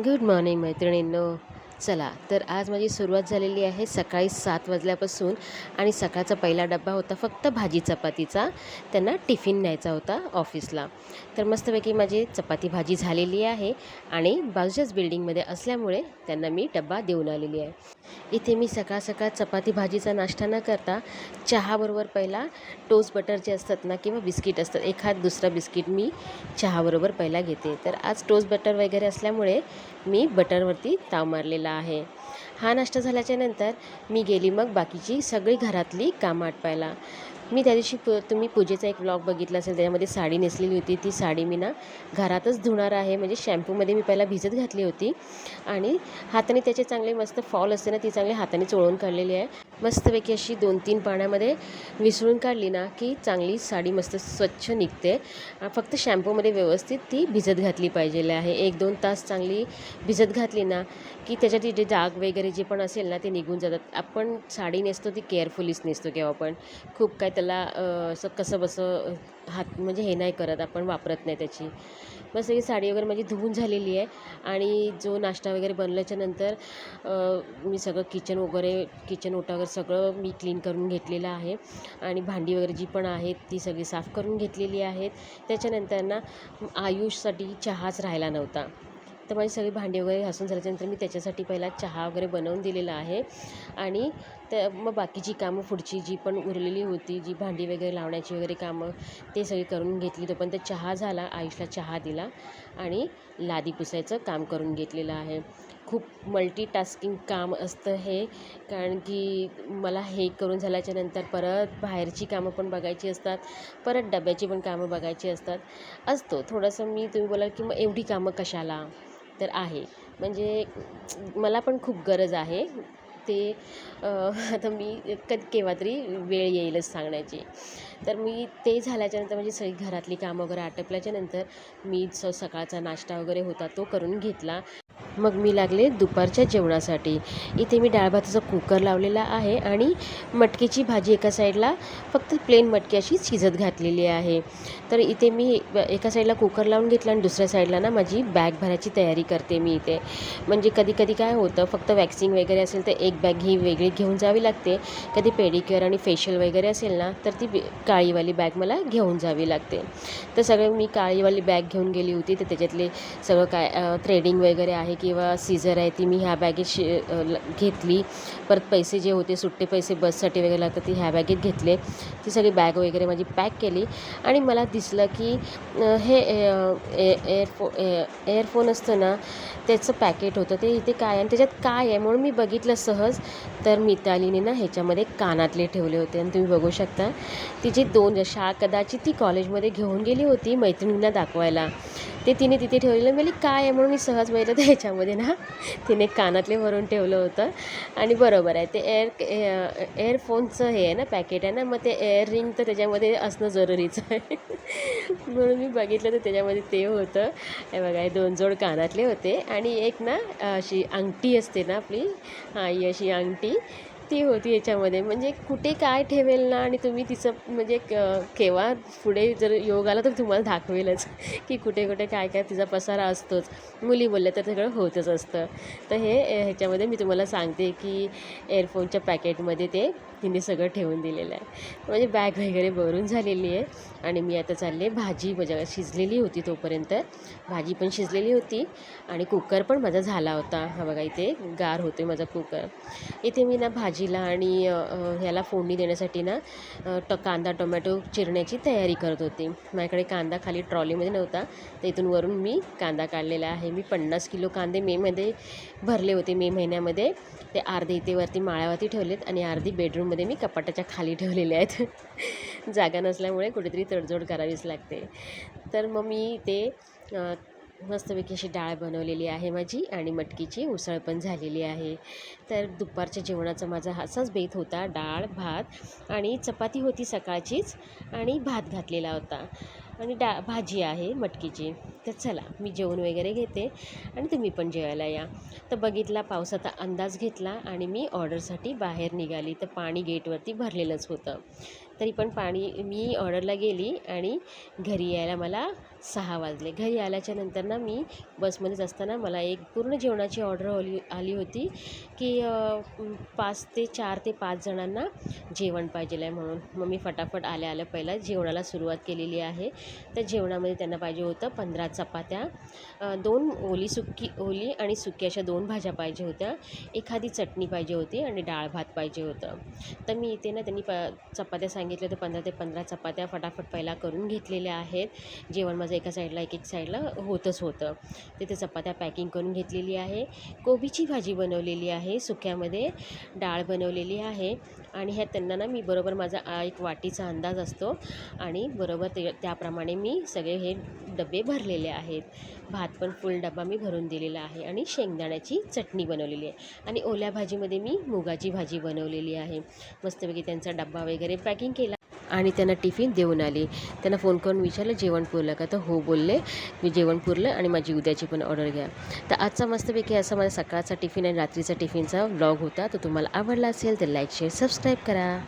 Good morning, my friend. No. चला तर आज माझी सुरुवात झालेली आहे सकाळी सात वाजल्यापासून आणि सकाळचा पहिला डब्बा होता फक्त भाजी चपातीचा. त्यांना टिफिन न्यायचा होता ऑफिसला. तर मस्तपैकी माझी चपाती भाजी झालेली आहे आणि बाजूच्याच बिल्डिंगमध्ये असल्यामुळे त्यांना मी डब्बा देऊन आलेली आहे. इथे मी सकाळ सकाळ चपाती भाजीचा नाश्ता न करता चहाबरोबर पहिला टोस्ट बटर जे असतात ना किंवा बिस्किट असतात एखाद दुसरा बिस्किट मी चहाबरोबर पहिला घेते. तर आज टोस्ट बटर वगैरे असल्यामुळे मी बटरवरती ताव मारलेला आहे. हा नाश्ता झाल्याच्यानंतर मी गेली मग बाकीची सगळी घरातली कामं आटपायला. मी त्या दिवशी पु तुम्ही पूजेचा एक व्लॉग बघितला असेल त्याच्यामध्ये साडी नेसलेली होती ती साडी मी ना घरातच धुणार आहे म्हणजे शॅम्पूमध्ये मी पहिला भिजत घातली होती आणि हाताने त्याचे चांगले मस्त फॉल असते ना ती चांगली हाताने चोळून काढलेली आहे. मस्तपैकी अशी दोन तीन पाण्यामध्ये विसळून काढली ना की चांगली साडी मस्त स्वच्छ निघते. फक्त शॅम्पूमध्ये व्यवस्थित ती भिजत घातली पाहिजे आहे. एक दोन तास चांगली भिजत घातली ना की त्याच्यात जे डाग वगैरे जे पण असेल ना ते निघून जातात. आपण साडी नेसतो ती केअरफुलीच नेसतो केव्हा पण. खूप काय त्याला असं कसं बसं हात म्हणजे हे नाही करत आपण वापरत नाही त्याची. मग ही साडी वगैरे माझी धुवून झालेली आहे. आणि जो नाश्ता वगैरे बनल्याच्या नंतर मी सगळं किचन वगैरे किचन ओटा वगैरे सगळं मी क्लीन करून घेतलेलं आहे. आणि भांडी वगैरे जी पण आहेत ती सगळी साफ करून घेतलेली आहेत. त्याच्यानंतर ना आयुषसाठी चहाच राहिला नव्हता. तर माझी सगळी भांडी वगैरे घासून झाल्याच्यानंतर मी त्याच्यासाठी पहिला चहा वगैरे बनवून दिलेला आहे. आणि त्या मग बाकीची कामं पुढची जी पण उरलेली होती जी भांडी वगैरे लावण्याची वगैरे कामं ते सगळी करून घेतली. तोपर्यंत चहा झाला आयुषला चहा दिला आणि लादी पुसायचं काम करून घेतलेलं आहे. खूप मल्टीटास्किंग काम असतं हे कारण की मला हे करून झाल्याच्यानंतर परत बाहेरची कामं पण बघायची असतात परत डब्याची पण कामं बघायची असतात. असतो. थोडंसं मी तुम्ही बोलाल की मग एवढी कामं कशाला? तर आहे. म्हणजे मला पण खूप गरज आहे. ते आता मी कधी केव्हा तरी वेळ येईलच सांगण्याची. तर मी ते झाल्याच्यानंतर म्हणजे सगळी घरातली कामं वगैरे आटपल्याच्या नंतर मी स सकाळचा नाश्ता वगैरे होता तो करून घेतला. मग मी लागले दुपारच्या जेवणासाठी. इथे मी डाळ भाताचा कुकर लावलेला आहे आणि मटकीची भाजी एका साईडला फक्त प्लेन मटकी अशी शिजत घातलेली आहे. तर इथे मी एका साईडला कुकर लावून घेतला आणि दुसऱ्या साईडला ना माझी बॅग भरायची तयारी करते मी इथे. म्हणजे कधी कधी काय होतं फक्त वॅक्सिंग वगैरे असेल तर एक बॅग ही वेगळी घेऊन जावी लागते. कधी पेडिक्युअर आणि फेशियल वगैरे असेल ना तर ती काळीवाली बॅग मला घेऊन जावी लागते. तर सगळं मी काळीवाली बॅग घेऊन गेली होती तर त्याच्यातले सगळं काय थ्रेडिंग वगैरे आहे किंवा सीझर आहे ती मी ह्या बॅगेत शि ल- घेतली. परत पैसे जे होते सुट्टे पैसे बससाठी वगैरे लागतात ती ह्या बॅगेत घेतले. ती सगळी बॅग वगैरे माझी पॅक केली. आणि मला दिसलं की हे एअरफो एअरफोन असतं ना त्याचं पॅकेट होतं. ते इथे काय आहे आणि त्याच्यात काय आहे म्हणून मी बघितलं सहज. तर मितालीने ना ह्याच्यामध्ये कानातले ठेवले होते. आणि तुम्ही बघू शकता तिची दोन शाळा कदाचित ती कॉलेजमध्ये घेऊन गेली होती मैत्रिणींना दाखवायला. ते तिने तिथे ठेवलेलं. म्हणजे काय आहे? म्हणून मी सहज बघितलं तर ह्याच्यामध्ये ना तिने कानातले भरून ठेवलं होतं. आणि बरोबर आहे ते एअर एअरफोनचं हे आहे ना पॅकेट आहे ना मग ते एअर रिंग तर त्याच्यामध्ये असणं जरुरीचं आहे. म्हणून मी बघितलं तर त्याच्यामध्ये ते होतं. हे बघा हे दोन जोड कानातले होते. आणि एक ना अशी अंगठी असते ना आपली हां ही अशी अंगठी. ती होती याच्यामध्ये. म्हणजे कुठे काय ठेवेल ना आणि तुम्ही तिचं म्हणजे क- केव्हा पुढे जर योग आला तर तुम्हाला दाखवेलच की कुठे कुठे काय काय तिचा पसारा असतोच. मुली बोलल्या तर सगळं होतच असतं. तर हे ह्याच्यामध्ये मी तुम्हाला सांगते की एअरफोनच्या पॅकेटमध्ये ते तिने सगळं ठेवून दिलेलं आहे. म्हणजे बॅग वगैरे भरून झालेली आहे आणि मी आता चालले भाजी म्हणजे शिजलेली होती तोपर्यंत. भाजी पण शिजलेली होती आणि कुकर पण माझा झाला होता. हा बघा इथे गार होते माझा कुकर. इथे मी ना भाजी भाजीला आणि ह्याला फोडणी देण्यासाठी ना ट कांदा टोमॅटो चिरण्याची तयारी करत होती. माझ्याकडे कांदा खाली ट्रॉलीमध्ये नव्हता. तर इथून वरून मी कांदा काढलेला आहे. मी पन्नास किलो कांदे मेमध्ये भरले होते. मे महिन्यामध्ये ते अर्धे इथे वरती माळ्यावरती ठेवलेत आणि अर्धी बेडरूममध्ये मी कपाटाच्या खाली ठेवलेले आहेत. जागा नसल्यामुळे कुठेतरी तडजोड करावीच लागते. तर मग मी ते मस्तपैकी अशी डाळ बनवलेली आहे माझी आणि मटकीची उसळ पण झालेली आहे. तर दुपारच्या जेवणाचा माझा असाच बेत होता डाळ भात आणि चपाती होती सकाळचीच आणि भात घातलेला होता. आणि डा भाजी आहे मटकीची. तर चला मी जेवण वगैरे घेते आणि तुम्ही पण जेवायला या. तर बघितला पावसाचा अंदाज घेतला आणि मी ऑर्डरसाठी बाहेर निघाली. तर पाणी गेटवरती भरलेलंच होतं. तरी पण पाणी मी ऑर्डरला गेली आणि घरी यायला मला सहा वाजले. घरी आल्याच्यानंतर ना मी बसमध्येच असताना मला एक पूर्ण जेवणाची ऑर्डर आली आली होती की पाच ते चार ते पाच जणांना जेवण पाहिजे आहे म्हणून. मग मी फटाफट आल्या आल्या पहिला जेवणाला सुरुवात केलेली आहे. तर जेवणामध्ये त्यांना पाहिजे होतं पंधरा चपात्या दोन ओली सुकी ओली आणि सुकी अशा दोन भाज्या पाहिजे होत्या. एखादी चटणी पाहिजे होती आणि डाळ भात पाहिजे होतं. तर मी इथे ना त्यांनी प चपात्या सांगितल्या तर पंधरा ते पंधरा चपात्या फटाफट पहिला करून घेतलेल्या आहेत. जेवण माझं एका साईडला एक एक साईडला होतच होतं. तिथे चपात्या पॅकिंग करून घेतलेली आहे. कोबीची भाजी बनवलेली आहे. सुक्यामध्ये डाळ बनवलेली आहे. आणि ह्या त्यांना ना मी बरोबर माझा एक वाटीचा अंदाज असतो. आणि बरोबर ते त्याप्रमाणे मी सगळे हे डबे भरलेले आहेत. भात पण फुल डबा मी भरून दिलेला आहे. आणि शेंगदाण्याची चटणी बनवलेली आहे. आणि ओल्या भाजीमध्ये मी मुगाची भाजी बनवलेली आहे. मस्तपैकी त्यांचा डब्बा वगैरे पॅकिंग केला. आणि त्यांना टिफिन देऊन आली. त्यांना फोन करून विचारलं जेवण पुरलं का? तर हो बोलले मी जेवण पुरलं आणि माझी उद्याची पण ऑर्डर घ्या. तर आजचा मस्तपैकी असा माझा सकाळचा टिफिन आणि रात्रीचा टिफिनचा व्लॉग होता. तो तुम्हाला आवडला असेल तर लाईक शेअर सबस्क्राईब करा.